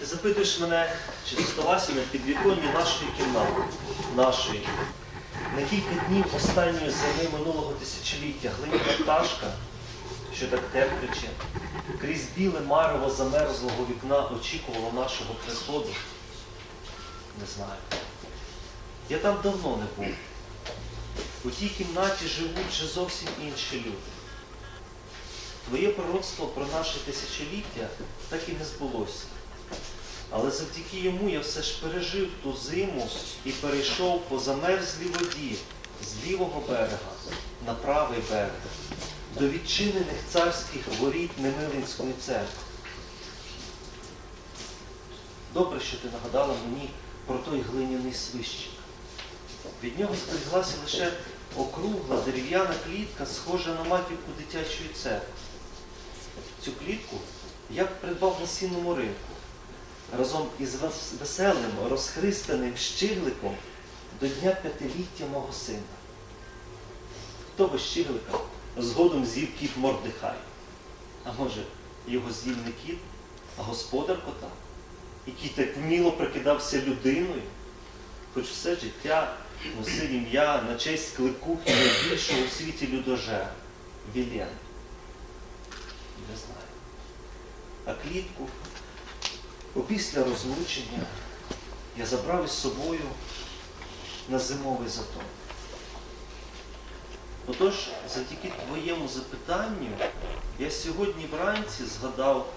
Ти запитуєш мене, чи зоставався на підвіконні нашої кімнати, нашої. На кілька днів останньої зими минулого тисячоліття глиняна пташка, що так терпляче, крізь біле марево замерзлого вікна очікувала нашого приходу. Не знаю. Я там давно не був. У тій кімнаті живуть вже зовсім інші люди. Твоє пророцтво про наше тисячоліття так і не збулося. Але завдяки йому я все ж пережив ту зиму і перейшов по замерзлій воді з лівого берега на правий берег до відчинених царських воріт Немилинської церкви. Добре, що ти нагадала мені про той глиняний свищик. Від нього зберіглася лише округла дерев'яна клітка, схожа на маківку дитячої церкви. Цю клітку я придбав на сінному ринку разом із веселим, розхристаним щигликом до дня п'ятиліття мого сина. Того щиглика згодом з'їв кіт Мордихай. А може, його з'їв не кіт, а господар кота, який так вміло прикидався людиною, хоч все життя носив ім'я на честь кликухи найбільшого у світі людожера Вілєн. Не знаю. А клітку опісля розлучення я забрав із собою на зимовий затон. Отож, завдяки твоєму запитанню, я сьогодні вранці згадав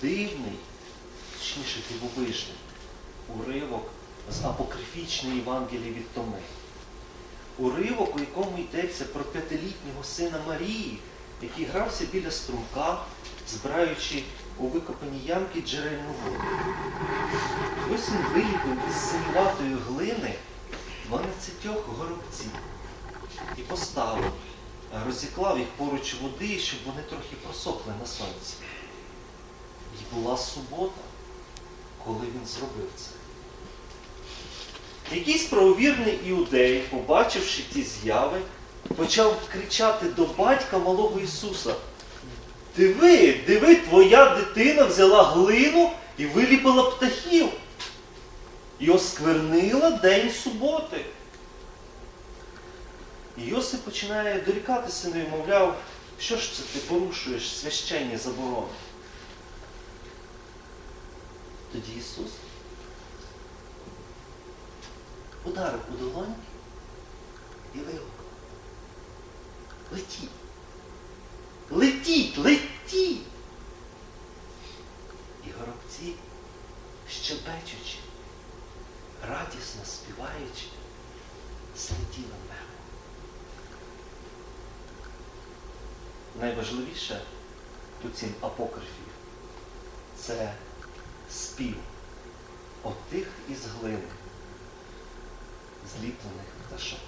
дивний, точніше дивовижний, уривок з апокрифічної Євангелії від Томи. Уривок, у якому йдеться про п'ятилітнього сина Марії, який грався біля струмка, збираючи у викопаній ямки джерельну воду. Ось він виліпив із синюватої глини 12 горобців і поставив, розіклав їх поруч води, щоб вони трохи просохли на сонці. І була субота, коли він зробив це. Якийсь правовірний іудей, побачивши ті зяви, почав кричати до батька малого Ісуса. Диви, диви, твоя дитина взяла глину і виліпила птахів. І осквернила день суботи. І Йосип починає дорікати сину і мовляв, що ж це ти порушуєш священні заборони? Тоді Ісус ударив у долоньки і вигукнув. Летіть! Летіть, летіть! І горобці, щебечучи, радісно співаючи, злетіли в небо. Найважливіше у цім апокрифі це спів отих із глини, зліплених пташок.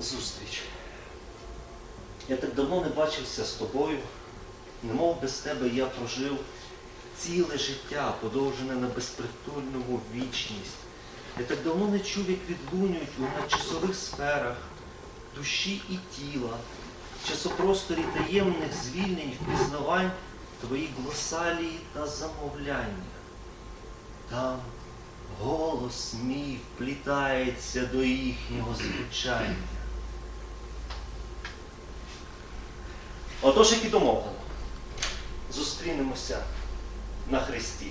Зустріч. Я так давно не бачився з тобою, немов без тебе я прожив ціле життя, подовжене на безпритульну вічність. Я так давно не чув, як відлунюють у надчасових сферах душі і тіла, часопросторі таємних звільнень, впізнавань твої глосалії та замовляння. Там голос мій вплітається до їхнього звучання. Отож, як і домовлено, зустрінемося на Христі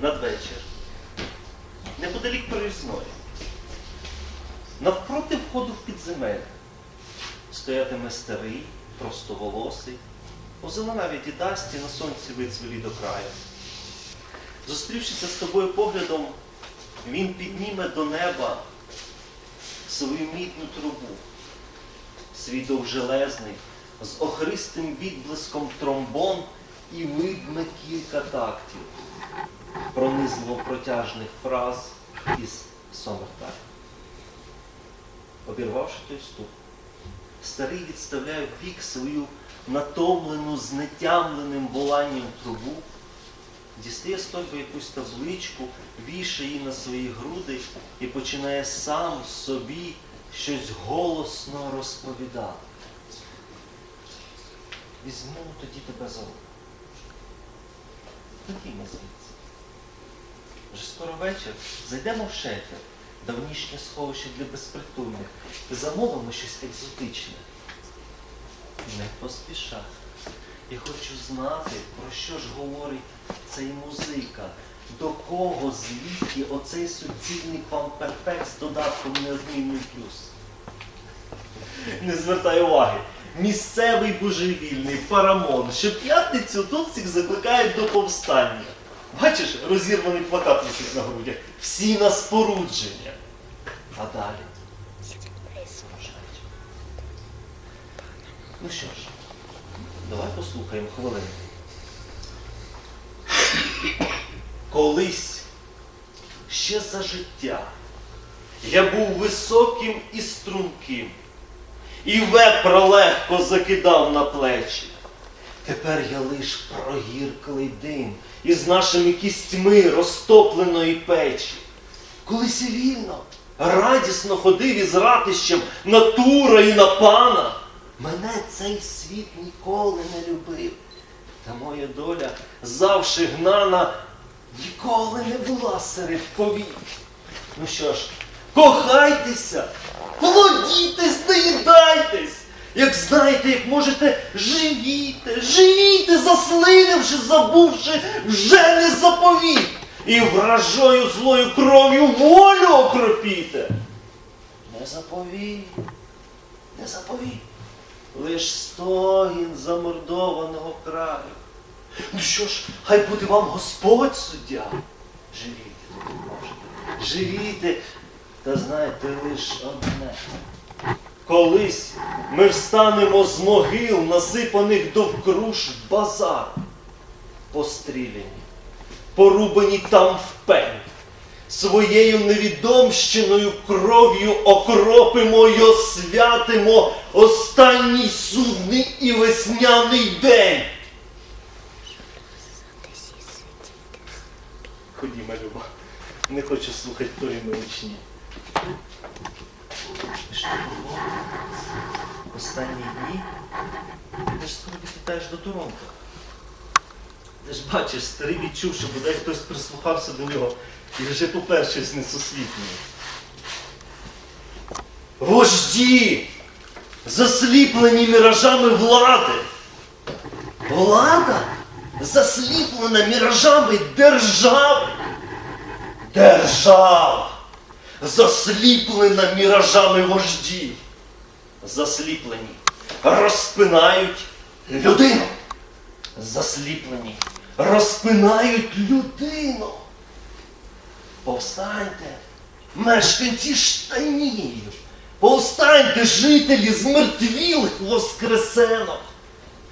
надвечір, неподалік проїзної. Навпроти входу в підземелля стоятиме старий, простоволосий, озеленаві дідасті на сонці вицвілі до краю. Зустрівшися з тобою поглядом, він підніме до неба свою мідну трубу, свій довжелезний, з охристим відблиском тромбон і видме кілька тактів, пронизливо протяжних фраз із Сомертайм. Обірвавши той ступ, старий відставляє в бік свою натомлену, знетямленим воланням трубу, дістає з торби якусь табличку, вішає її на свої груди і починає сам собі щось голосно розповідати. Візьму тоді тебе за руку. ходімо звідси. Вже скоро вечір. Зайдемо в шефер, давнішнє сховище для безпритульних, і замовимо щось екзотичне. Не поспішай. Я хочу знати, про що ж говорить цей музика, до кого звідки оцей суцільний квамперфект з додатком неодмінний плюс. Не звертай уваги. Місцевий божевільний парамон, що п'ятницю тут всіх закликають до повстання. Бачиш, розірваний плакат висить на грудях. Всі на спорудження. А далі. Ну що ж, давай послухаємо хвилину. Колись ще за життя я був високим і струнким, і вепра легко закидав на плечі. Тепер я лиш прогірклий дим із нашими кістьми розтопленої печі. Колись вільно, радісно ходив із ратищем на тура і на пана. Мене цей світ ніколи не любив. Та моя доля завжди гнана ніколи не була серед повік. Ну що ж, кохайтеся, плодітесь, наїдайтесь. Як знаєте, як можете, живійте, живійте, заслинивши, забувши вже не заповіт. І вражою злою кров'ю волю окропіте. Не заповіт, не заповіт. Лиш стогін замордованого краю. Ну що ж, хай буде вам Господь суддя. Живійте, доки можете. Живійте, та знаєте лиш одне. Колись ми встанемо з могил, насипаних довкруж базар, постріляні, порубані там в пень. Своєю невідомщиною кров'ю окропимо й освятимо останній судний і весняний день. Ходімо, Люба, не хочу слухати тої маячні. Останні дні ти ж скоро відлітаєш до Торонто. Ти ж бачиш, старий відчув, що бодай хтось прислухався до нього і вже попер щось несусвітнє. Вожді! Засліплені міражами влади. Влада засліплена міражами держави. Держава засліплена міражами вождів. Засліплені розпинають людину. Засліплені розпинають людину. Повстаньте, мешканці штанів. Повстаньте, жителі змертвілих воскресенок.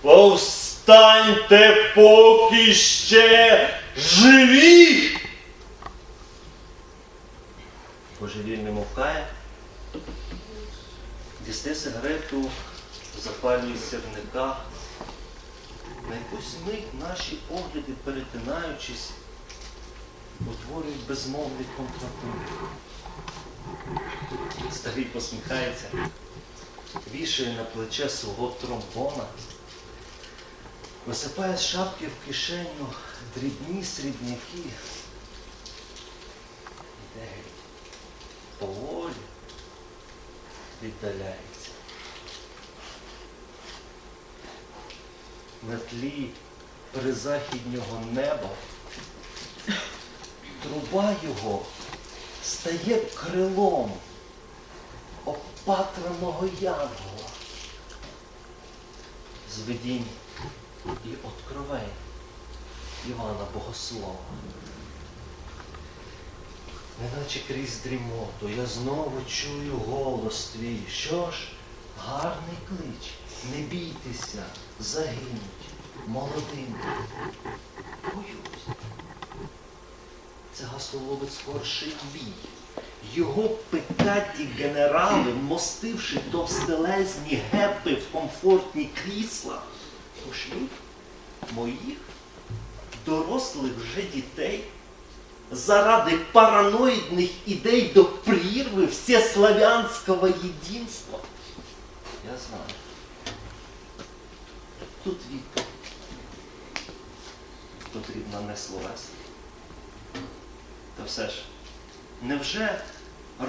Повстаньте, поки ще живі. Божевільний мовкає, дісти сигарету, запалює сірника. На якусь мить наші погляди, перетинаючись, утворюють безмовний контрапункт. Старий посміхається, вішає на плече свого тромбона, висипає з шапки в кишеню дрібні срібняки. Іде поволі віддаляється. На тлі призахіднього неба труба його стає крилом опатреного янгола. З видінь і откровень Івана Богослова. Неначе крізь дрімоту я знову чую голос твій. Що ж, гарний клич, не бійтеся, загинуть молодим. Боюсь. Це гаслововець скорший бій. Його пикаті генерали, мостивши товстелезні гепи в комфортні крісла, пошлють моїх дорослих вже дітей заради параноидных идей до прірви всеславянского единства. Я знаю. Тут відповідь. потрібна не словесна. Та все ж, невже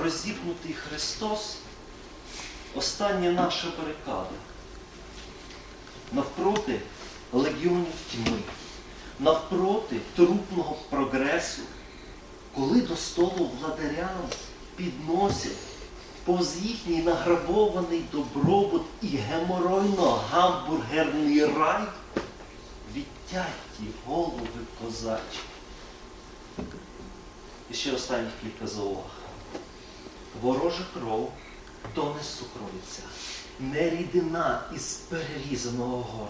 розіпнутий Христос остання наша барикада? Навпроти легіонів тьми, навпроти трупного прогресу, коли до столу владарям підносять повз їхній награбований добробут і геморойно-гамбургерний рай, відтяті голови козачі. І ще останніх кілька зауваг. Ворожа кров то не сукровиця, не рідина із перерізаного горла.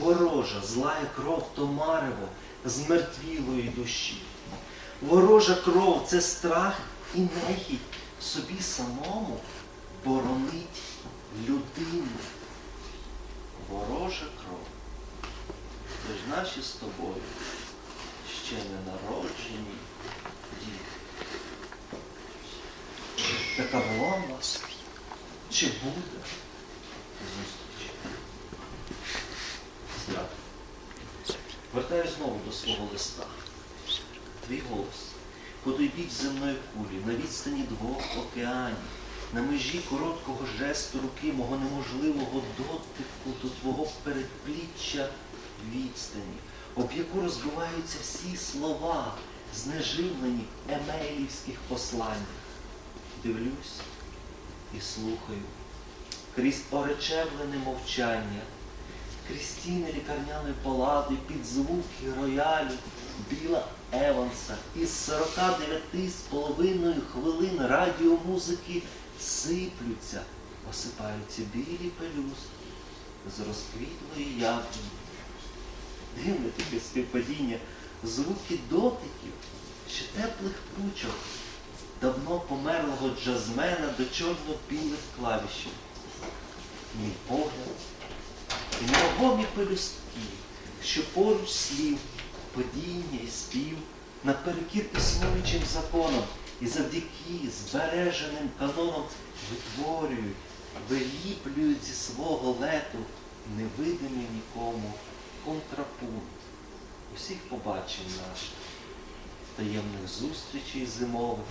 Ворожа злая кров то марево з мертвілої душі. Ворожа кров це страх і нехідь собі самому боронить людину. Ворожа кров. Це ж наші з тобою ще не народжені діти. Така була у нас. Чи буде зустріч? Вертаюсь знову до свого листа. Твій голос. По той бік земної кулі, на відстані двох океанів, на межі короткого жесту руки мого неможливого дотику до твого передпліччя відстані, об яку розбиваються всі слова, знеживлені емейлівських послань. Дивлюсь і слухаю крізь оречевлене мовчання, крізь стіни лікарняної палати під звуки роялю Біла Еванса із 49 з половиною хвилин радіомузики сиплються, осипаються білі пелюстки з розквітлої яблуні. Дивне таке співпадіння з руки дотиків ще теплих пучок давно померлого джазмена до чорно-білих клавішів. Мій погляд невагомі пелюстки, що поруч слів, падіння і спів, наперекір існуючим законам і завдяки збереженим канонам витворюють, виліплюють зі свого лету невидимий нікому контрапункт. Усіх побачень наших, таємних зустрічей зимових,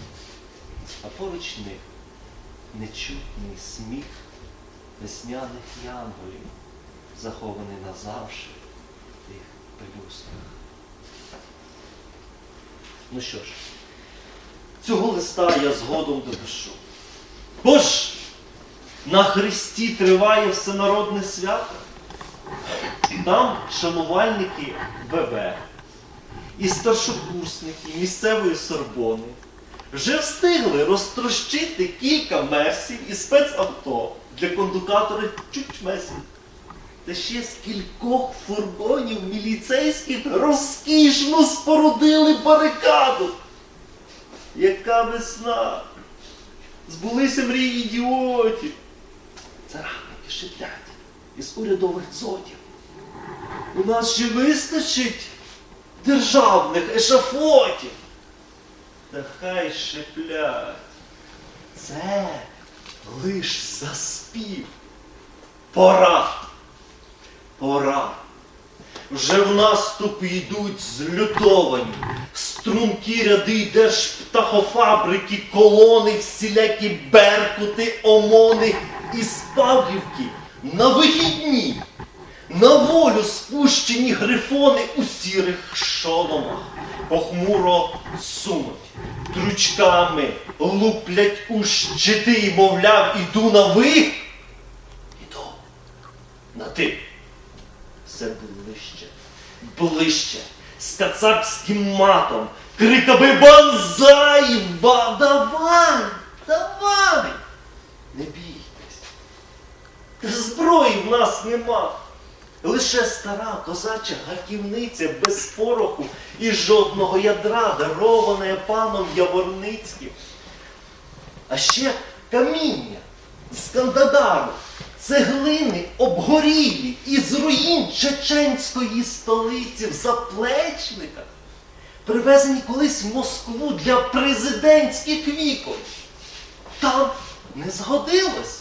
а поруч них нечутний сміх весняних янголів, захований назавжди в тих пелюстках. Ну що ж, цього листа я згодом допишу. Бо ж на Христі триває всенародне свято. Там шанувальники ВВ і старшокурсники місцевої Сорбони вже встигли розтрощити кілька мерсів і спецавто для кондукатора чучмесів. Та ще з кількох фургонів міліцейських розкішно спорудили барикаду. Яка весна! Збулися мрії ідіотів. Це ранки шиплять із урядових дзотів. У нас ще вистачить державних ешафотів. Та хай шиплять. Це лиш заспів. Пора. Пора. Вже в наступ йдуть злютовані, стрункі ряди держптахофабрики, колони, всілякі беркути, омони із Павлівки. На вихідні, на волю спущені грифони у сірих шоломах, похмуро сунуть, тручками луплять у щити, мовляв, іду на ви, іду на ти все ближче, ближче, з кацапським матом, криками банзай, ба, давай, давай, не бійтесь. Зброї в нас нема. Лише стара козача гаківниця без пороху і жодного ядра, дароване паном Яворницьким. А ще каміння з Кандадару, цеглини обгорілі із руїн чеченської столиці в заплечниках, привезені колись в Москву для президентських вікон. Там не згодилось.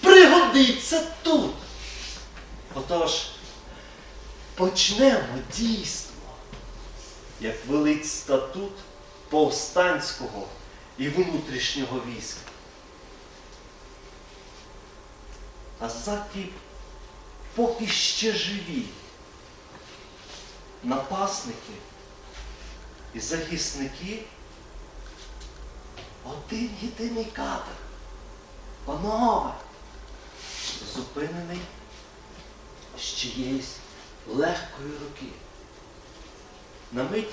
Пригодиться тут. Отож, почнемо дійство як велить статут повстанського і внутрішнього війська. А заті поки ще живі напасники і захисники один єдиний кадр. Панове, зупинений з чиєїсь легкої руки. На мить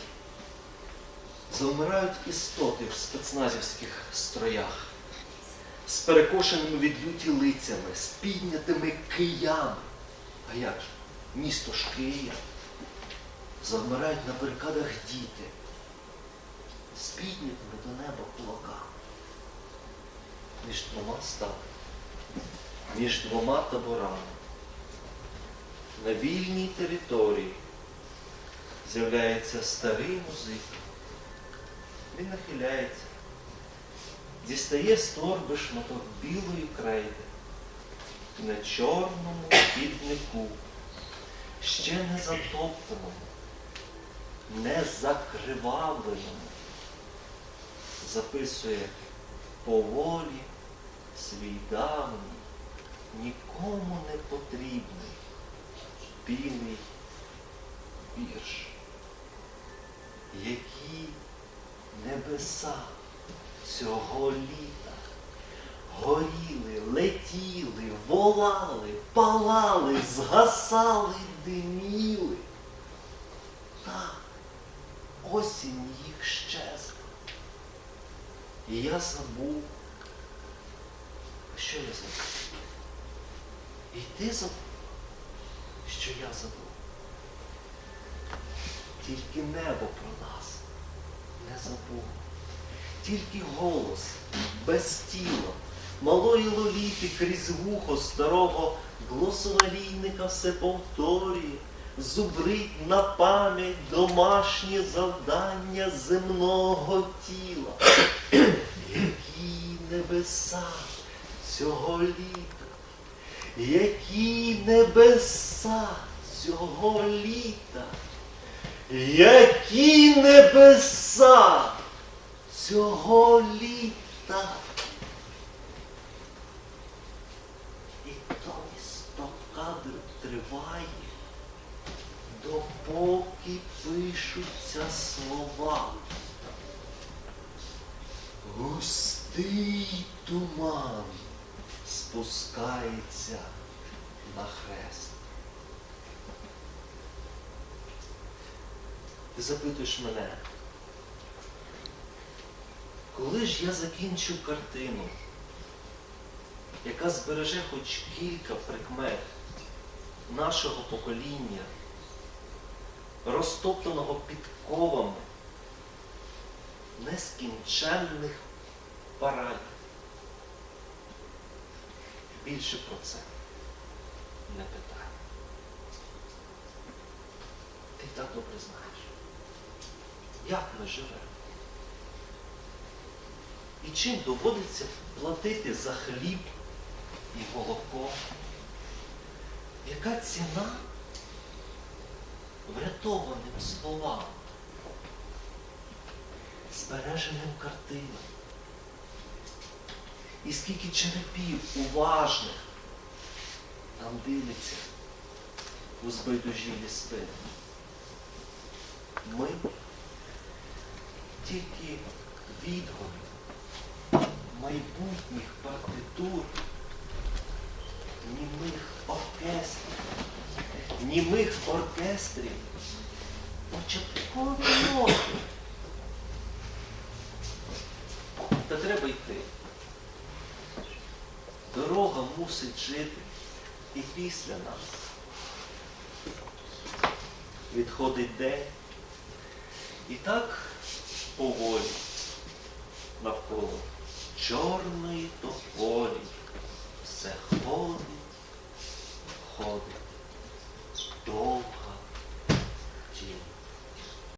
завмирають істоти в спецназівських строях, з перекошеними від люті лицями, з піднятими киями. А як ж? Місто ж Київ. Завмирають на барикадах діти, з піднятими до неба кулаками. Між двома статами, між двома таборами. На вільній території з'являється старий музик. Він нахиляється, дістає з торби шматок білої крейди. На чорному піднику, ще не затоптаному, не закривавленому, записує поволі свій давній, нікому не потрібний білий вірш, які небеса цього літа горіли, летіли, волали, палали, згасали, диміли. Так, осінь їх щезла. І я забув. Що я забув? І ти забув, що я забув. Тільки небо про нас не забуло. Тільки голос без тіла, малої лоліти крізь вухо старого глосовалійника все повторює, зубрить на пам'ять домашнє завдання земного тіла. Які небеса цього літа, які небеса цього літа, які небеса цього літа. І той сто кадрів триває, допоки пишуться слова. Густий туман спускається на хрест. Ти запитуєш мене, коли ж я закінчу картину, яка збереже хоч кілька прикмет нашого покоління, розтоптаного підковами нескінченних парадів. Більше про це не питай. Ти так добре знаєш, як ми живемо. І чим доводиться платити за хліб і молоко? Яка ціна врятованим словам, збереженим картинам? І скільки черепів уважних там дивиться у збайдужілі спини? Ми тільки відгуки майбутніх партитур, німих оркестрів, німих оркестрів, початкові ноти. Та треба йти. Дорога мусить жити і після нас. Відходить день. І так поволі навколо чорної тополі все ходить, ходить.